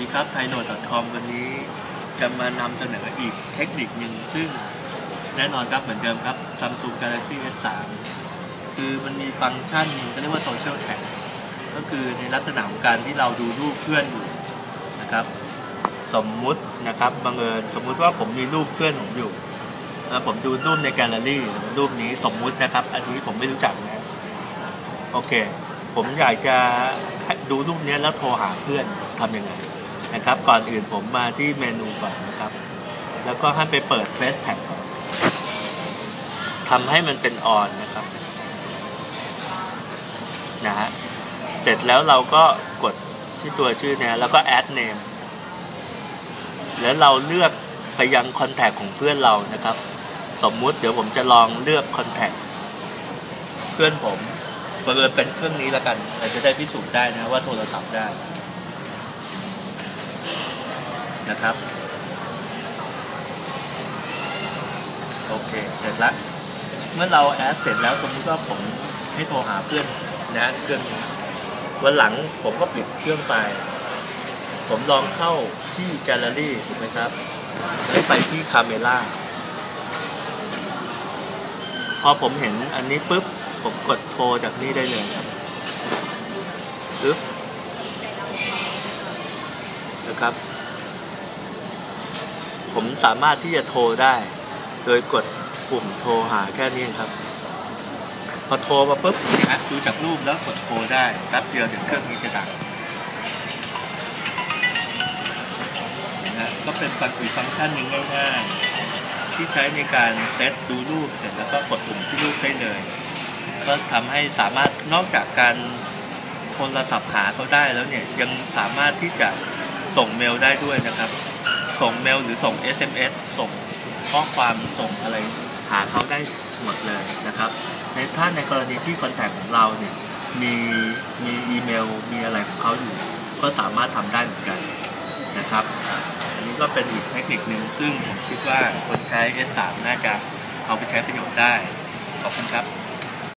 ดีครับไทยโนด com วันนี้จะมานำเสนออีกเทคนิคหนึ่งซึ่งแน่นอนครับเหมือนเดิมครับ Samsung Galaxy S3 คือมันมีฟังก์ชันก็เรียกว่า Social Tag ก็คือในลักษณะของการที่เราดูรูปเพื่อนอยู่นะครับ สมมุตินะครับบังเอิญสมมุติว่าผมมีรูปเพื่อนผมอยู่แล้วผมดูรูปในแกลเลอรี่รูปนี้สมมุตินะครับ อันนี้ผมไม่รู้จักนะโอเค ผมอยากจะดูรูปนี้แล้วโทรหาเพื่อนทำยังไง นะครับ ก่อนอื่นผมมาที่เมนูก่อนนะครับ แล้วก็ให้ไปเปิด Face Tag ก่อนทำให้มันเป็นออนนะครับนะฮะเสร็จแล้วเราก็กดที่ตัวชื่อเนี่ยแล้วก็ add name แล้วเราเลือกไปยังคอนแทคของเพื่อนเรานะครับ สมมุติเดี๋ยวผมจะลองเลือกคอนแทคเพื่อนผมเปิดเป็นเครื่องนี้แล้วกันเราจะได้พิสูจน์ได้นะว่าโทรศัพท์ได้ นะครับ โอเค เสร็จแล้ว เมื่อเราแอดเสร็จแล้วสมมติว่าผมให้โทรหาเพื่อนนะเครื่องนี้วันหลังผมก็ปิดเครื่องไป ผมลองเข้าที่แกลเลอรี่ถูกไหมครับแล้วไปที่คาเมล่าพอผมเห็นอันนี้ปุ๊บ ผมกดโทรจากนี่ได้เลยครับปึ๊บนะครับ ผมสามารถที่จะโทรได้ โดยกดปุ่มโทรหาแค่นี้ครับ พอโทรมาปุ๊บนะดูจากรูปแล้วกดโทรได้แป๊บเดียวเดี๋ยวเครื่องนี้จะดังนะก็เป็นฟังอีกฟังก์ชันหนึ่งง่ายๆที่ใช้ในการเซตดูรูปเสร็จแล้วก็กดปุ่มที่รูปได้เลย ก็ทำให้สามารถนอกจากการโทรศัพท์หาเขาได้แล้วเนี่ยยังสามารถที่จะส่งเมลได้ด้วยนะครับ ส่งเมลหรือส่ง SMS ส่งข้อความส่งอะไรหาเขาได้หมดเลยนะครับในถ้าในกรณีที่คอนแทคของเราเนี่ยมีมีอีเมลมีอะไรของเขาอยู่ ก็สามารถทำได้เหมือนกันนะครับ อันนี้ก็เป็นอีกเทคนิคหนึ่งซึ่งผมคิดว่าคนใช้ S3 น่าจะเอาไปใช้ประโยชน์ได้ ขอบคุณครับ